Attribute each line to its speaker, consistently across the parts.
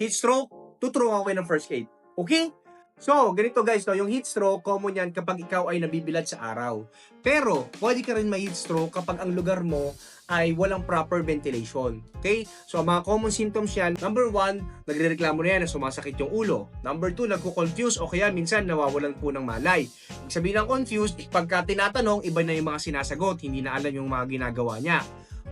Speaker 1: heat stroke, tuturuan ko kayo ng first aid. Okay? So, ganito guys, no, yung heat stroke, common yan kapag ikaw ay nabibilad sa araw. Pero, pwede ka rin ma-heat stroke kapag ang lugar mo ay walang proper ventilation. Okay? So, ang mga common symptoms yan, number one, nagre-reklamo na yan na sumasakit yung ulo. Number two, nagko-confuse o kaya minsan nawawalan po ng malay. Ibig sabihin ng confused, pagka tinatanong, iba na yung mga sinasagot, hindi na alam yung mga ginagawa niya.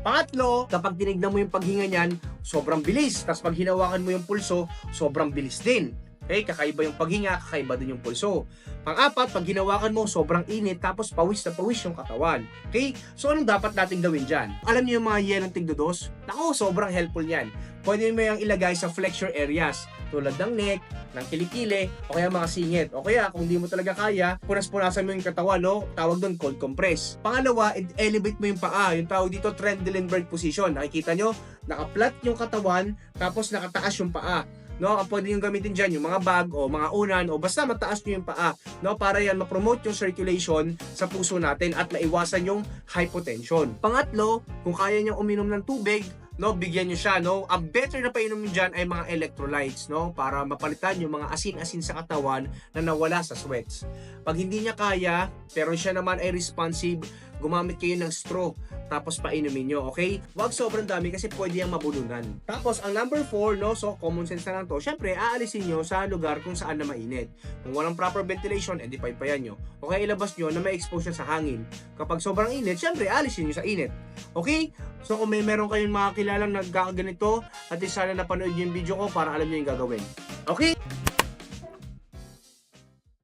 Speaker 1: Pangatlo, kapag tinignan mo yung paghinga niyan, sobrang bilis. Tapos pag hinawakan mo yung pulso, sobrang bilis din. Okay, kakaiba yung paghinga, kakaiba din yung pulso. Pang-apat, pag hinawakan mo, sobrang init, tapos pawis na pawis yung katawan. Okay? So, anong dapat nating gawin dyan? Alam niyo yung mga yen ng tigdodos? Nako, sobrang helpful yan. Pwede mo yung ilagay sa flexure areas, tulad ng neck, ng kilikili, o kaya mga singit. O kaya, kung di mo talaga kaya, punas-punasan mo yung katawan, no? Tawag doon, cold compress. Pangalawa, elevate mo yung paa. Yung tawag dito, Trendelenburg position. Nakikita nyo? Naka-flat yung katawan, tapos nakataas yung paa. No, ang pwede yung gamitin dyan, yung mga bag o mga unan o basta mataas nyo yung paa, no, para yan ma-promote yung circulation sa puso natin at maiwasan yung hypotension. Pangatlo, kung kaya nyo uminom ng tubig, no, bigyan nyo siya, no. Ang better na painom nyo dyan ay mga electrolytes, no, para mapalitan yung mga asin-asin sa katawan na nawala sa sweats. Pag hindi niya kaya, pero siya naman ay responsive, gumamit kayo ng straw tapos painumin nyo, okay? Huwag sobrang dami kasi pwede yung mabulunan. Tapos, ang number 4, no, so common sense na lang to, syempre, aalisin nyo sa lugar kung saan na mainit. Kung walang proper ventilation, edi paypayan nyo. O kaya ilabas nyo na may expose siya sa hangin. Kapag sobrang init, syempre, aalisin nyo sa init. Okay? So, kung may meron kayong mga kilalang nagkakaganito, at least sana napanood yung video ko para alam nyo yung gagawin. Okay?